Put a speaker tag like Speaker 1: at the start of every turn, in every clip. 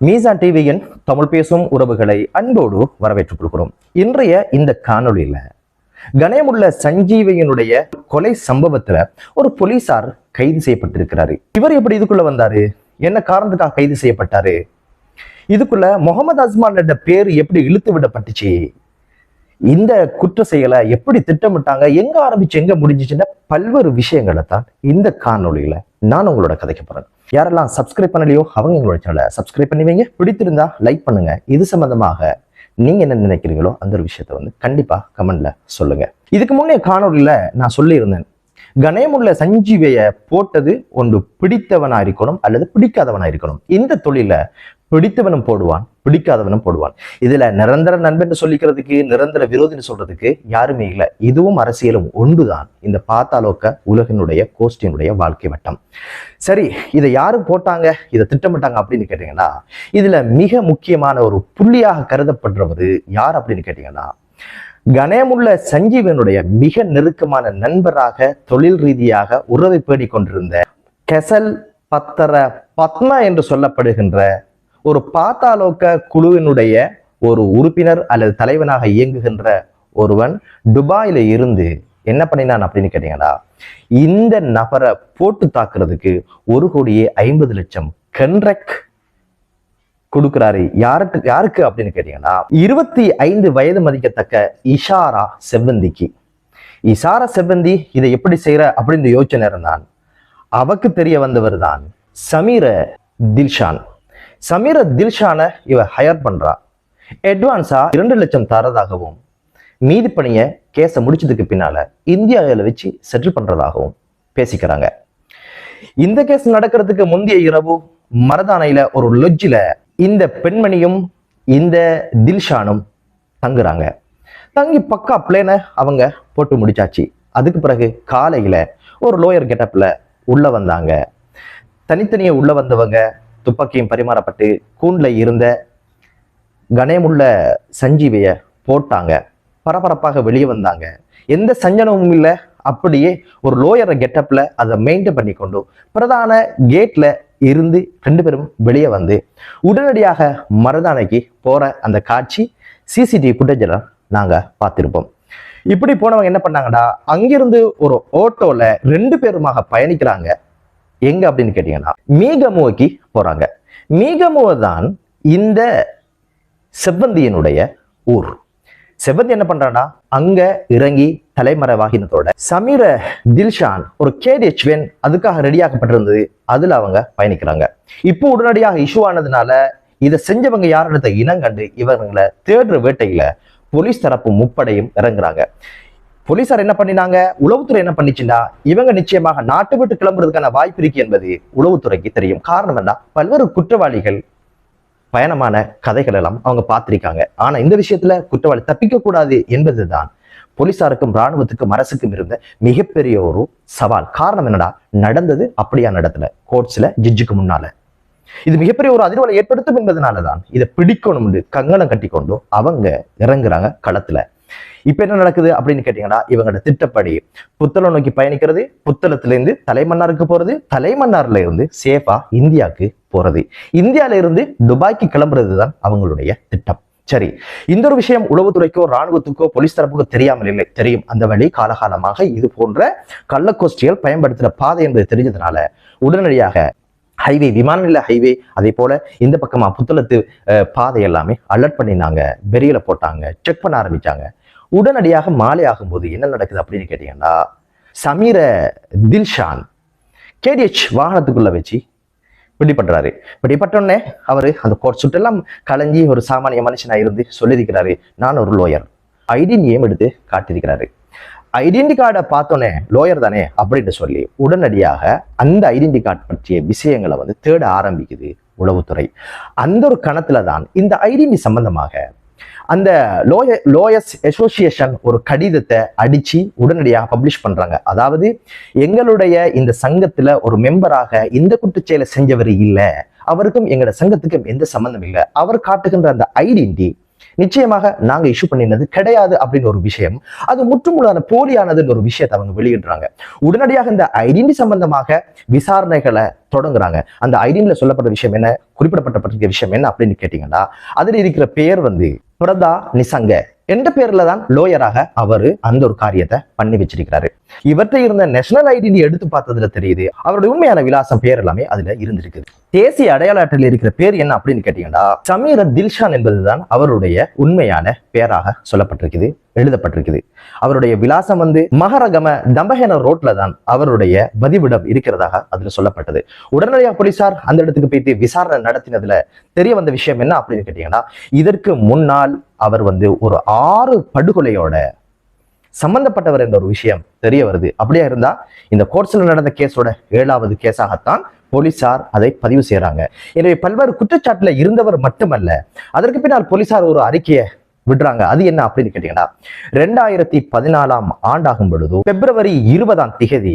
Speaker 1: மீசான் டிவியின் தமிழ் பேசும் உறவுகளை அன்போடு வரவேற்றுக் கொள்கிறோம். இன்றைய இந்த காணொளியில கணேமுள்ள சஞ்சீவையனுடைய கொலை சம்பவத்துல ஒரு போலீசார் கைது செய்யப்பட்டிருக்கிறாரு. இவர் எப்படி இதுக்குள்ள வந்தாரு? என்ன காரணத்துக்காக கைது செய்யப்பட்டாரு? இதுக்குள்ள முகமது அஸ்மான் பேர் எப்படி இழுத்து விடப்பட்டுச்சு? இந்த குற்ற செயலை எப்படி திட்டமிட்டாங்க? எங்க ஆரம்பிச்சு எங்க முடிஞ்சிச்சுன்னா பல்வேறு விஷயங்களை தான் இந்த காணொளியில நான் உங்களோட கதைக்க போறேன். யாரெல்லாம் சப்ஸ்கிரைப் பண்ணலையோ அவங்க எங்களோட சேனலை சப்ஸ்கிரைப் பண்ணுவீங்க பிடித்திருந்தா லைக் பண்ணுங்க. இது சம்பந்தமாக நீங்க என்ன நினைக்கிறீங்களோ அந்த ஒரு விஷயத்த வந்து கண்டிப்பா கமெண்ட்ல சொல்லுங்க. இதுக்கு முன்னே காணொளியில நான் சொல்லியிருந்தேன். கணேமுள்ள சஞ்சீவையை போட்டது ஒன்று பிடித்தவனா இருக்கணும் அல்லது பிடிக்காதவனா இருக்கணும் இந்த தொழில பிடித்தவனும் போடுவான் பிடிக்காதவனும் போடுவான். இதுல நிரந்தர நண்பன் சொல்லிக்கிறதுக்கு நிரந்தர விரோதின்னு சொல்றதுக்கு யாருமே இல்லை. இதுவும் அரசியலும் ஒன்றுதான். இந்த பாத்தாலோக்க உலகினுடைய கோஷ்டியினுடைய வாழ்க்கை வட்டம். சரி இதை யாரும் போட்டாங்க? இதை திட்டமிட்டாங்க அப்படின்னு கேட்டீங்கன்னா இதுல மிக முக்கியமான ஒரு புள்ளியாக கருதப்படுறவர் யார் அப்படின்னு கேட்டீங்கன்னா கணேமுள்ள சஞ்சீவனுடைய மிக நெருக்கமான நண்பராக தொழில் ரீதியாக உறவை பேணிக் கொண்டிருந்த கெசல் பத்தர பத்மா என்று சொல்லப்படுகின்ற ஒரு பாத்தாலோக்க குழுவினுடைய ஒரு உறுப்பினர் அல்லது தலைவனாக இயங்குகின்ற ஒருவன் துபாயில இருந்து என்ன பண்ணினான் அப்படின்னு கேட்டீங்கன்னா இந்த நபரை போட்டு தாக்குறதுக்கு ஒரு கோடியே ஐம்பது லட்சம் கன்ரக் கொடுக்கிறாரு. யாருக்கு யாருக்கு அப்படின்னு கேட்டீங்கன்னா இருபத்தி ஐந்து வயது மதிக்கத்தக்க இஷாரா செவ்வந்திக்கு. இஷாரா செவ்வந்தி இதை எப்படி செய்யற அப்படின்னு யோசனை இருந்தான் அவக்கு தெரிய வந்தவர் தான் சமீர தில்ஷான். சமீர தில்ஷானை இவ ஹயர் பண்றா. அட்வான்ஸா இரண்டு லட்சம் தரதாகவும் மீதி கேஸை முடிச்சதுக்கு பின்னால இந்தியாவில் வச்சு செட்டில் பண்றதாகவும் பேசிக்கிறாங்க. இந்த கேஸ் நடக்கிறதுக்கு முந்தைய இரவு மரதானையில ஒரு லொஜ்ஜில் இந்த பெண்மணியும் இந்த தில்ஷானும் தங்குறாங்க. தங்கி பக்கா பிளேனை அவங்க போட்டு முடிச்சாச்சு. அதுக்கு பிறகு காலையில ஒரு லோயர் கெட்டப்ல உள்ள வந்தாங்க. தனித்தனியே உள்ள வந்தவங்க துப்பாக்கியும் பரிமாறப்பட்டு கூண்டில் இருந்த கணேமுள்ள சஞ்சீவியை போட்டாங்க. பரபரப்பாக வெளியே வந்தாங்க. எந்த சஞ்சனமும் இல்லை. அப்படியே ஒரு லோயரை கெட்டப்பில் அதை மெயின்டைன் பண்ணி கொண்டு பிரதான கேட்டில் இருந்து ரெண்டு பேரும் வெளியே வந்து உடனடியாக மருதானைக்கு போகிற அந்த காட்சி சிசிடிவி ஃபுட்டேஜில் நாங்கள் பார்த்துருப்போம். இப்படி போனவங்க என்ன பண்ணாங்கடா அங்கிருந்து ஒரு ஓட்டோவில் ரெண்டு பேருமாக பயணிக்கிறாங்க. எங்க அப்படின்னு கேட்டீங்கன்னா மீகமுவைக்கு போறாங்க. மீகமுவ தான் இந்த செவ்வந்தியனுடைய ஊர். செவ்வந்தி என்ன பண்றானா அங்க இறங்கி தலைமறைவாகினத்தோட சமீர தில்ஷான் ஒரு கேடிஎச் வேன் அதுக்காக ரெடியாக்கப்பட்டிருந்தது. அதுல அவங்க பயணிக்கிறாங்க. இப்போ உடனடியாக இஷ்யூ ஆனதுனால இதை செஞ்சவங்க யாருன்றத இனங்கண்டு இவங்களை தேடுற வேட்டையில போலீஸ் தரப்பு முப்படையும் இறங்குறாங்க. போலீசார் என்ன பண்ணினாங்க? உளவுத்துறை என்ன பண்ணிச்சுன்னா இவங்க நிச்சயமாக நாட்டு விட்டு கிளம்புறதுக்கான வாய்ப்பு இருக்கு என்பது உளவுத்துறைக்கு தெரியும். காரணம் என்ன? பல்வேறு குற்றவாளிகள் பயணமான கதைகள் எல்லாம் அவங்க பார்த்திருக்காங்க. ஆனா இந்த விஷயத்துல குற்றவாளி தப்பிக்க கூடாது என்பதுதான் போலீசாருக்கும் இராணுவத்துக்கும் அரசுக்கும் இருந்த மிகப்பெரிய ஒரு சவால். காரணம் என்னடா? நடந்தது அப்படியா நடத்துல கோர்ட்ஸ்ல ஜட்ஜுக்கு முன்னால. இது மிகப்பெரிய ஒரு அதிர்வலை ஏற்படுத்தும் என்பதனாலதான் இதை பிடிக்கணும்னு கங்கணம் கட்டி கொண்டு அவங்க இறங்குறாங்க களத்துல. இப்ப என்ன நடக்குது அப்படின்னு கேட்டீங்கன்னா இவங்களோட திட்டப்படி புத்தளம் நோக்கி பயணிக்கிறது புத்தளத்திலிருந்து தலைமன்னாருக்கு போறது தலைமன்னார்ல இருந்து சேஃபா இந்தியாவுக்கு போறது. இந்தியால இருந்து துபாய்க்கு கிளம்புறது தான் அவங்களுடைய திட்டம். சரி இந்த ஒரு விஷயம் உளவுத்துறைக்கோ ராணுவத்துக்கோ போலீஸ் தரப்புக்கோ தெரியாமல் இல்லை. தெரியும். அந்த வழி காலகாலமாக இது போன்ற கள்ளக்கோஷ்டிகள் பயன்படுத்துற பாதை என்பது தெரிஞ்சதுனால உடனடியாக ஹைவே விமான நிலை ஹைவே அதே போல இந்த பக்கமா புத்தளத்து பாதை எல்லாமே அலர்ட் பண்ணினாங்க பெரியல போட்டாங்க. செக் பண்ண ஆரம்பிச்சாங்க. உடனடியாக மாலை ஆகும்போது என்ன நடக்குது அப்படின்னு கேட்டீங்கன்னா சமீர தில்ஷான் கேடிஹெச் வாகனத்துக்குள்ளே வச்சு பிடிபடுறாரு பிடிபட்டோடனே அவர் அந்த கோர்ட் சுட்டெல்லாம் கலைஞ்சி ஒரு சாமானிய மனுஷனாக இருந்து சொல்லியிருக்கிறாரு. நான் ஒரு லோயர் ஐடின் ஏம் எடுத்து காட்டியிருக்கிறாரு. ஐடென்டி கார்டை பார்த்தோன்னே லோயர் தானே அப்படின்னு சொல்லி உடனடியாக அந்த ஐடென்டி கார்டு பற்றிய விஷயங்களை வந்து தேட ஆரம்பிக்குது உளவுத்துறை. அந்த ஒரு கணத்துல தான் இந்த ஐடென்டி சம்பந்தமாக அந்த லோய லோயர்ஸ் அசோசியேஷன் ஒரு கடிதத்தை அடித்து உடனடியாக பப்ளிஷ் பண்ணுறாங்க அதாவது எங்களுடைய இந்த சங்கத்தில் ஒரு மெம்பராக இந்த குற்றச்செயலை செஞ்சவர் இல்லை. அவருக்கும் எங்களோட சங்கத்துக்கும் எந்த சம்மந்தம் இல்லை. அவர் காட்டுகின்ற அந்த ஐடென்டி நிச்சயமாக நாங்க இஷ்யூ பண்ணினது கிடையாது அப்படின்னு ஒரு விஷயம். அது முற்றுமுழுதான போலியானதுன்னு ஒரு விஷயத்தை அவங்க வெளியிடுறாங்க. உடனடியாக இந்த ஐடென்டி சம்பந்தமாக விசாரணைகளை தொடங்குறாங்க. அந்த ஐடென்டில சொல்லப்பட்ட விஷயம் என்ன? குறிப்பிடப்பட்ட விஷயம் என்ன அப்படின்னு கேட்டீங்கன்னா அதில் இருக்கிற பேர் வந்து ප්‍රදා නිසංග என்ற பேர்ல தான் லோயராக அவர் அந்த ஒரு காரியத்தை பண்ணி வச்சிருக்கிறாரு. இவற்றை இருந்த நேஷனல் ஐடென்டி எடுத்து பார்த்ததுல தெரியுது. அவருடைய உண்மையான விலாசம் பேர் எல்லாமே அதுல இருந்திருக்குது தேசிய அடையாள அட்டையில் இருக்கிற பேர் என்ன அப்படின்னு கேட்டீங்கன்னா சமீர தில்ஷான் என்பதுதான் அவருடைய உண்மையான பேராக சொல்லப்பட்டிருக்குது எழுதப்பட்டிருக்குது. அவருடைய விலாசம் வந்து மகரகம தம்பஹேன ரோட்ல தான் அவருடைய பதிவிடம் இருக்கிறதாக அதுல சொல்லப்பட்டது. உடனடியாக போலீசார் அந்த இடத்துக்கு போயிட்டு விசாரணை நடத்தினதுல தெரிய வந்த விஷயம் என்ன அப்படின்னு கேட்டீங்கன்னா இதற்கு முன்னால் அவர் வந்து ஒரு ஆறு படுகொலையோட சம்பந்தப்பட்டவர் என்ற ஒரு விஷயம் தெரிய வருது. அப்படியா இருந்தா இந்த கோர்ட்ஸில் நடந்த கேஸோட ஏழாவது கேஸாகத்தான் போலீசார் அதை பதிவு செய்யறாங்க எனவே பல்வேறு குற்றச்சாட்டுல இருந்தவர் மட்டுமல்ல அதற்கு பின்னால் போலீசார் ஒரு அறிக்கையை விடுறாங்க. அது என்ன அப்படின்னு கேட்டீங்கன்னா ரெண்டாயிரத்தி பதினாலாம் ஆண்டாகும் பொழுது பிப்ரவரி இருபதாம் திகதி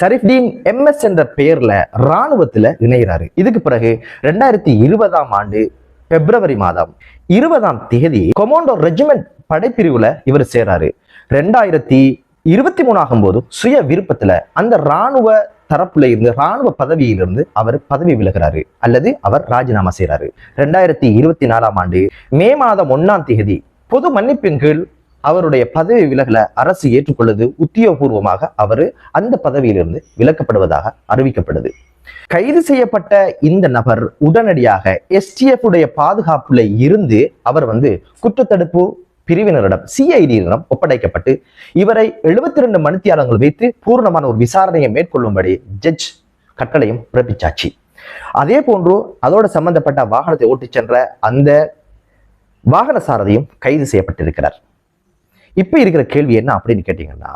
Speaker 1: சரிஃப்டீன் எம்எஸ் என்ற பெயர்ல ராணுவத்துல இணைகிறாரு இதுக்கு பிறகு ரெண்டாயிரத்தி இருபதாம் ஆண்டு பிப்ரவரி மாதம் இருபதாம் தேதி கொமாண்டோ ரெஜிமெண்ட் படைப்பிரிவுல இவர் சேராரு ரெண்டாயிரத்தி இருபத்தி மூணு போது சுய விருப்பத்துல அந்த ராணுவ தரப்புல இருந்து ராணுவ பதவியிலிருந்து அவர் பதவி விலகிறாரு. அல்லது அவர் ராஜினாமா செய்றாரு. ரெண்டாயிரத்தி இருபத்தி நாலாம் ஆண்டு மே மாதம் ஒன்னாம் தேதி பொது மன்னிப்பின் கீழ் அவருடைய பதவி விலகல அரசு ஏற்றுக்கொள்வது உத்தியோகபூர்வமாக அவர் அந்த பதவியிலிருந்து விலக்கப்படுவதாக அறிவிக்கப்படுது. கைது செய்யப்பட்ட இந்த நபர் உடனடியாக எஸ்டிஎஃப் உடைய பாதுகாப்புல இருந்து அவர் வந்து குற்றத்தடுப்பு பிரிவினரிடம் சிஐடியிடம் ஒப்படைக்கப்பட்டு இவரை எழுபத்தி ரெண்டு மணித்தியாலங்கள் வைத்து பூர்ணமான ஒரு விசாரணையை மேற்கொள்ளும்படி ஜட்ஜ் கட்டளையும் பிறப்பிச்சாச்சு. அதே போன்று அதோடு சம்பந்தப்பட்ட வாகனத்தை ஓட்டிச் சென்ற அந்த வாகன சாரதியும் கைது செய்யப்பட்டிருக்கிறார். இப்போ இருக்கிற கேள்வி என்ன அப்படின்னு கேட்டிங்கன்னா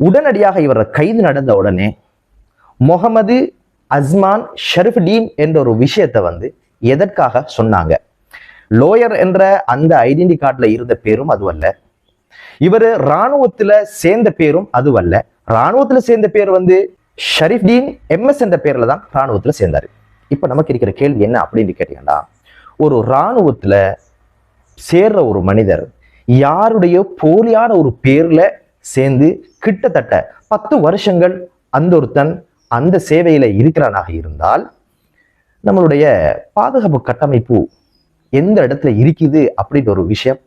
Speaker 1: உடனடியாக இவர் கைது நடந்த உடனே முகமது அஸ்மான் ஷெரீஃப்டீன் என்ற ஒரு விஷயத்தை வந்து எதற்காக சொன்னாங்க? லோயர் என்ற அந்த ஐடென்டி கார்டில் இருந்த பேரும் அதுவல்ல இவர் இராணுவத்தில் சேர்ந்த பேரும் அதுவல்ல இராணுவத்தில் சேர்ந்த பேர் வந்து ஷரீஃப்டீன் எம்எஸ் என்ற பேரில் தான் இராணுவத்தில் சேர்ந்தார். இப்போ நமக்கு இருக்கிற கேள்வி என்ன அப்படின்னு கேட்டிங்கன்னா ஒரு இராணுவத்தில் சேர்ற ஒரு மனிதர் யாருடைய போலியான ஒரு பேர்ல சேர்ந்து கிட்டத்தட்ட பத்து வருஷங்கள் அந்த ஒருத்தன் அந்த சேவையில இருக்கிறானாக இருந்தால் நம்மளுடைய பாதுகாப்பு கட்டமைப்பு எந்த இடத்துல இருக்குது அப்படின்ற ஒரு விஷயம்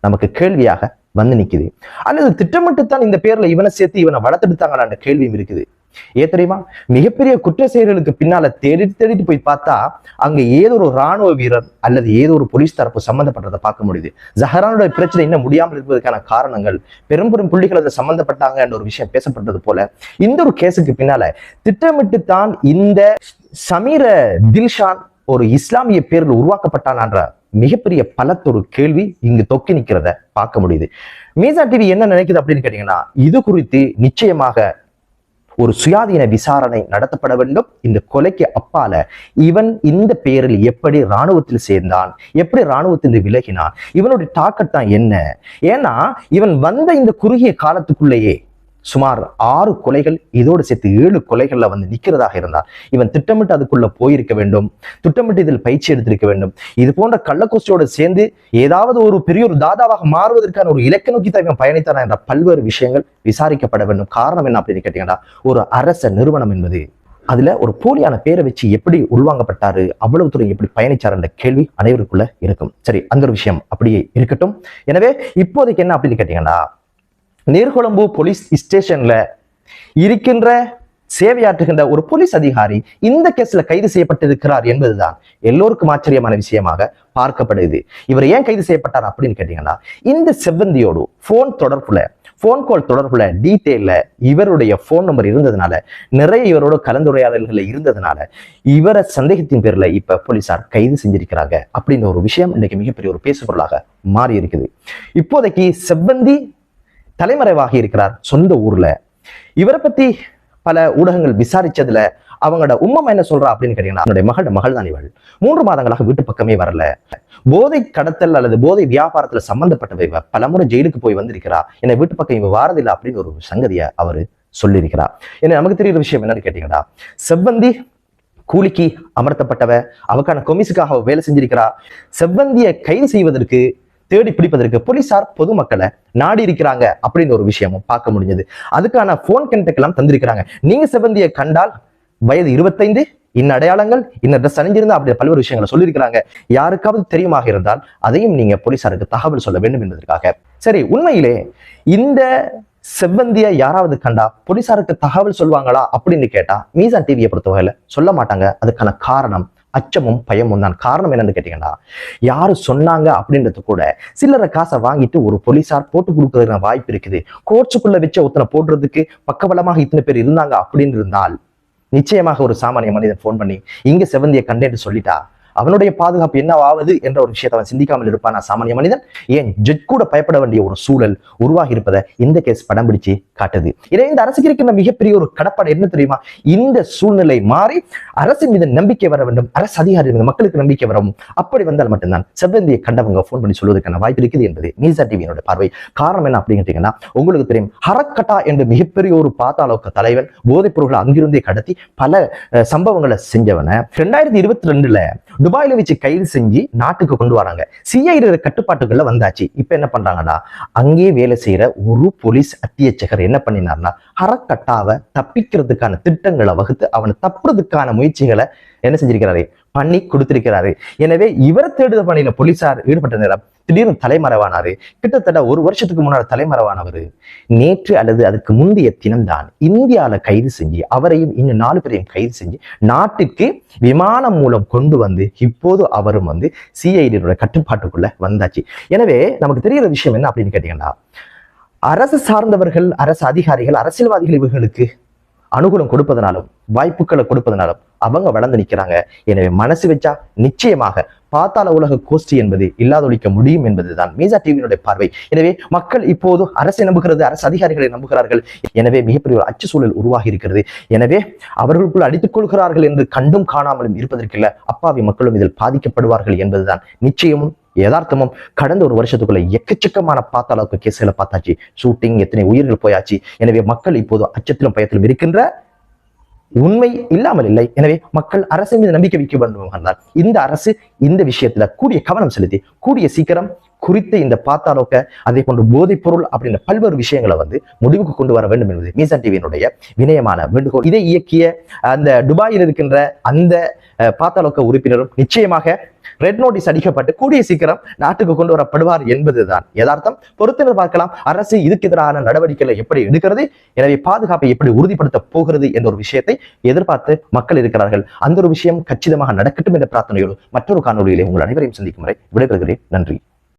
Speaker 1: நமக்கு கேள்வியாக வந்து நிற்குது அல்லது திட்டமிட்டுத்தான் இந்த பேர்ல இவனை சேர்த்து இவனை வளர்த்தெடுத்தாங்களான்ற கேள்வியும் இருக்குது. ஏன் தெரியுமா? மிகப்பெரிய குற்ற செயல்களுக்கு பின்னால தேடி தேடிட்டு போய் பார்த்தா அங்க ஏதோ ஒரு ராணுவ வீரர் அல்லது ஏதோ ஒரு போலீஸ் தரப்பு சம்பந்தப்பட்டதை பார்க்க முடியுது. ஜஹரானுடைய பிரச்சனை இன்னும் முடியாமல் இருப்பதற்கான காரணங்கள் பெரும் பெரும் புள்ளிகள் அதில் சம்பந்தப்பட்டாங்க என்ற ஒரு விஷயம் பேசப்பட்டது போல இந்த ஒரு கேஸுக்கு பின்னால திட்டமிட்டு தான் இந்த சமீர தில்ஷான் ஒரு இஸ்லாமிய பேரில் உருவாக்கப்பட்டானான்ற மிகப்பெரிய பலத்தொரு கேள்வி இங்கு தொக்கி நிக்கிறத பார்க்க முடியுது. மீசா டிவி என்ன நினைக்குது அப்படின்னு கேட்டீங்கன்னா இது குறித்து நிச்சயமாக ஒரு சுயாதீன விசாரணை நடத்தப்பட வேண்டும். இந்த கொலைக்கு அப்பால இவன் இந்த பெயரில் எப்படி இராணுவத்தில் சேர்ந்தான் எப்படி இராணுவத்திலிருந்து விலகினான் இவனுடைய தாக்கத்தான் என்ன? ஏன்னா இவன் வந்த இந்த குறுகிய காலத்துக்குள்ளேயே சுமார் ஆறு கொலைகள் இதோடு சேர்த்து ஏழு கொலைகளில் வந்து நிற்கிறதாக இருந்தார். இவன் திட்டமிட்டு அதுக்குள்ள போயிருக்க வேண்டும் திட்டமிட்டு இதில் பயிற்சி எடுத்திருக்க வேண்டும். இது போன்ற கள்ளக்கோஷ்டியோடு சேர்ந்து ஏதாவது ஒரு பெரிய ஒரு தாதாவாக மாறுவதற்கான ஒரு இலக்க நோக்கி தான் இவன் பயணித்தானா என்ற பல்வேறு விஷயங்கள் விசாரிக்கப்பட வேண்டும். காரணம் என்ன அப்படின்னு கேட்டீங்கன்னா ஒரு அரச நிறுவனம் என்பது. அதுல ஒரு போலியான பேரை வச்சு எப்படி உள்வாங்கப்பட்டாரு அவ்வளவு தூரம் எப்படி பயணிச்சார் என்ற கேள்வி அனைவருக்குள்ள இருக்கும். சரி அந்த ஒரு விஷயம் அப்படியே இருக்கட்டும். எனவே இப்போதைக்கு என்ன அப்படின்னு கேட்டீங்கன்னா நீர்கொழும்பு போலீஸ் ஸ்டேஷன்ல இருக்கின்ற சேவையாற்றுகின்ற ஒரு போலீஸ் அதிகாரி இந்த கேஸ்ல கைது செய்யப்பட்டிருக்கிறார் என்பதுதான் எல்லோருக்கும் ஆச்சரியமான விஷயமாக பார்க்கப்படுது. இவர் ஏன் கைது செய்யப்பட்டார் அப்படின்னு கேட்டீங்கன்னா இந்த செவ்வந்தியோடு போன் தொடர்புல போன் கால் தொடர்புல டீட்டெயில இவருடைய போன் நம்பர் இருந்ததுனால நிறைய இவரோட கலந்துரையாடல்கள் இருந்ததுனால இவரை சந்தேகத்தின் பேர்ல இப்ப போலீசார் கைது செஞ்சிருக்கிறாங்க அப்படின்ற ஒரு விஷயம் இன்னைக்கு மிகப்பெரிய ஒரு பேசுபொருளாக மாறி இருக்குது இப்போதைக்கு செவ்வந்தி தலைமறைவாகி இருக்கிறார் சொந்த ஊர்ல. இவரை பத்தி பல ஊடகங்கள் விசாரிச்சதுல அவங்களோட உம்மம் என்ன சொல்றா அப்படின்னு கேட்டீங்கன்னா என்னுடைய மகளோட மகள் தான் இவள். மூன்று மாதங்களாக வீட்டு பக்கமே வரல. போதை கடத்தல் அல்லது போதை வியாபாரத்துல சம்பந்தப்பட்டவை பலமுறை ஜெயிலுக்கு போய் வந்திருக்கிறா. என்னை வீட்டு பக்கம் இவ வாரதில்லை அப்படின்னு ஒரு சங்கதியை அவரு சொல்லியிருக்கிறார். ஏன்னா நமக்கு தெரியுற விஷயம் என்னன்னு கேட்டீங்கன்னா செவ்வந்தி கூலிக்கு அமர்த்தப்பட்டவ அவக்கான கொமிஸுக்காக அவ வேலை செஞ்சிருக்கிறா. செவ்வந்திய கைது செய்வதற்கு தேடி பிடிப்பதற்கு போலீசார் பொதுமக்களை நாடி இருக்கிறாங்க அப்படின்னு ஒரு விஷயமும் பார்க்க முடிஞ்சது. அதுக்கான போன் கண்டெக்ட் எல்லாம் தந்திருக்கிறாங்க. நீங்க செவ்வந்தியை கண்டால் வயது இருபத்தைந்து இன்ன அடையாளங்கள் இன்ன ட்ரெஸ் அணிஞ்சிருந்தா அப்படி பல்வேறு விஷயங்களை சொல்லியிருக்கிறாங்க. யாருக்காவது தெரியுமாக இருந்தால் அதையும் நீங்க போலீசாருக்கு தகவல் சொல்ல வேண்டும் என்பதற்காக. சரி உண்மையிலே இந்த செவ்வந்திய யாராவது கண்டா போலீசாருக்கு தகவல் சொல்லுவாங்களா அப்படின்னு கேட்டா மீசான் டிவியை பொறுத்தவரையில சொல்ல மாட்டாங்க. அதுக்கான காரணம் அச்சமும் பயமும் தான். காரணம் என்னன்னு கேட்டீங்கன்னா யாரு சொன்னாங்க அப்படின்றது கூட சில்லறை காசை வாங்கிட்டு ஒரு போலீஸார் போட்டு கொடுக்கறதுக்கான வாய்ப்பு இருக்குது. கோர்ட்ஸுக்குள்ள வச்ச ஒருத்தனை போடுறதுக்கு பக்கபலமாக இத்தனை பேர் இருந்தாங்க அப்படின்னு இருந்தால் நிச்சயமாக ஒரு சாமானிய மனிதன் ஃபோன் பண்ணி இங்க செவந்திய கண்டேன்னு சொல்லிட்டா அவனுடைய பாதுகாப்பு என்னவாவது என்ற ஒரு விஷயத்தை அவன் சிந்திக்காமல் இருப்பான். சாமானிய மனிதன். ஏன் ஜட்ஜ் கூட பயப்பட வேண்டிய ஒரு சூழல் உருவாகி இருப்பதை இந்த கேஸ் படம் பிடிச்சு காட்டுது. இதை இந்த அரசுக்கு இருக்கின்ற மிகப்பெரிய ஒரு கடப்பாடு என்ன தெரியுமா? இந்த சூழ்நிலை மாறி அரசின் மீது நம்பிக்கை வர வேண்டும். அரசு அதிகாரி மீது மக்களுக்கு நம்பிக்கை வரவும். அப்படி வந்தால் மட்டும்தான் செவ்வந்தியை கண்டவங்க போன் பண்ணி சொல்வதற்கான வாய்ப்பு இருக்குது என்பது மீசா டிவியினுடைய பார்வை. காரணம் என்ன அப்படின்னு உங்களுக்கு தெரியும் ஹரக்கட்டா என்ற மிகப்பெரிய ஒரு பாத்தாலோக்க தலைவன் போதைப் பொருட்களை அங்கிருந்தே கடத்தி பல சம்பவங்களை செஞ்சவனை. ரெண்டாயிரத்தி இருபத்தி ரெண்டுல துபாயில வச்சு கைது செஞ்சு நாட்டுக்கு கொண்டு வராங்க. சிஐடி கட்டுப்பாட்டுக்குள்ள வந்தாச்சு. இப்ப என்ன பண்றாங்கன்னா அங்கேயே வேலை செய்யற ஒரு போலீஸ் அத்தியட்சகர் என்ன பண்ணினார்னா ஹரக்கட்டாவை தப்பிக்கிறதுக்கான திட்டங்களை வகுத்து அவனை தப்புறதுக்கான முயற்சிகளை என்ன செஞ்சிருக்கிறாரு? பண்ணி கொடுத்திருக்கிறாரு. எனவே இவர் தேடுதல் பணியில போலீசார் ஈடுபட்ட நேரம் திடீர்னு தலைமறைவானாரு. கிட்டத்தட்ட ஒரு வருஷத்துக்கு முன்னாடி தலைமறைவானவர். நேற்று அல்லது அதுக்கு முந்தைய தினம்தான் இந்தியால கைது செஞ்சு அவரையும் இன்னும் நாலு பேரையும் கைது செஞ்சு நாட்டுக்கு விமானம் மூலம் கொண்டு வந்து இப்போது அவரும் வந்து சிஐடியோட கட்டுப்பாட்டுக்குள்ள வந்தாச்சு. எனவே நமக்கு தெரிகிற விஷயம் என்ன அப்படின்னு கேட்டீங்கன்னா அரசு சார்ந்தவர்கள் அரசு அதிகாரிகள் அரசியல்வாதிகள் இவர்களுக்கு அனுகூலம் கொடுப்பதனாலும் வாய்ப்புகளை கொடுப்பதனாலும் அவங்க வளர்ந்து நிற்கிறாங்க எனவே மனசு வச்சா நிச்சயமாக பாத்தாள உலக கோஷ்டி என்பது இல்லாதொழிக்க முடியும் என்பதுதான் மீசா டிவியினுடைய பார்வை. எனவே மக்கள் இப்போது அரசை நம்புகிறது அரசு அதிகாரிகளை நம்புகிறார்கள். எனவே மிகப்பெரிய ஒரு அச்சு சூழல் உருவாகி இருக்கிறது எனவே அவர்களுக்குள் அடித்துக் கொள்கிறார்கள் என்று கண்டும் காணாமலும் இருப்பதற்கில்ல அப்பாவி மக்களும் இதில் பாதிக்கப்படுவார்கள் என்பதுதான் நிச்சயமும். யதார்த்தமும் கடந்த ஒரு வருஷத்துக்குள்ள எக்கச்சக்கமான பார்த்த அளவுக்கு கேஸ்களை பார்த்தாச்சு. ஷூட்டிங் எத்தனை உயிர்கள் போயாச்சு. எனவே மக்கள் இப்போது அச்சத்திலும் பயத்திலும் இருக்கின்ற உண்மை இல்லாமல் இல்லை. எனவே மக்கள் அரசின் மீது நம்பிக்கை வைக்க வேண்டும் இந்த அரசு இந்த விஷயத்துல கூடிய கவனம் செலுத்தி கூடிய சீக்கிரம் குறித்த இந்த பார்த்தாலோக்க அதே போன்று போதைப் பொருள் அப்படின்ற பல்வேறு விஷயங்களை வந்து முடிவுக்கு கொண்டு வர வேண்டும் என்பது மீசன் டிவியினுடைய வினயமான வேண்டுகோள். இதை இயக்கிய அந்த துபாயில் இருக்கின்ற அந்த பார்த்தாலோக்க உறுப்பினரும் நிச்சயமாக ரெட் நோட்டீஸ் அடிக்கப்பட்டு கூடிய சீக்கிரம் நாட்டுக்கு கொண்டு வரப்படுவார் என்பதுதான். யதார்த்தம் பொறுத்தினர் பார்க்கலாம் அரசு இதுக்கு எதிரான நடவடிக்கைகளை எப்படி எடுக்கிறது எனவே பாதுகாப்பை எப்படி உறுதிப்படுத்த போகிறது என்ற ஒரு விஷயத்தை எதிர்பார்த்து மக்கள் இருக்கிறார்கள். அந்த ஒரு விஷயம் கச்சிதமாக நடக்கட்டும் என்ற பிரார்த்தனையோடு மற்றொரு காணொலியிலே உங்கள் அனைவரையும் சந்திக்கும் வரை விடைபெறுகிறேன். நன்றி.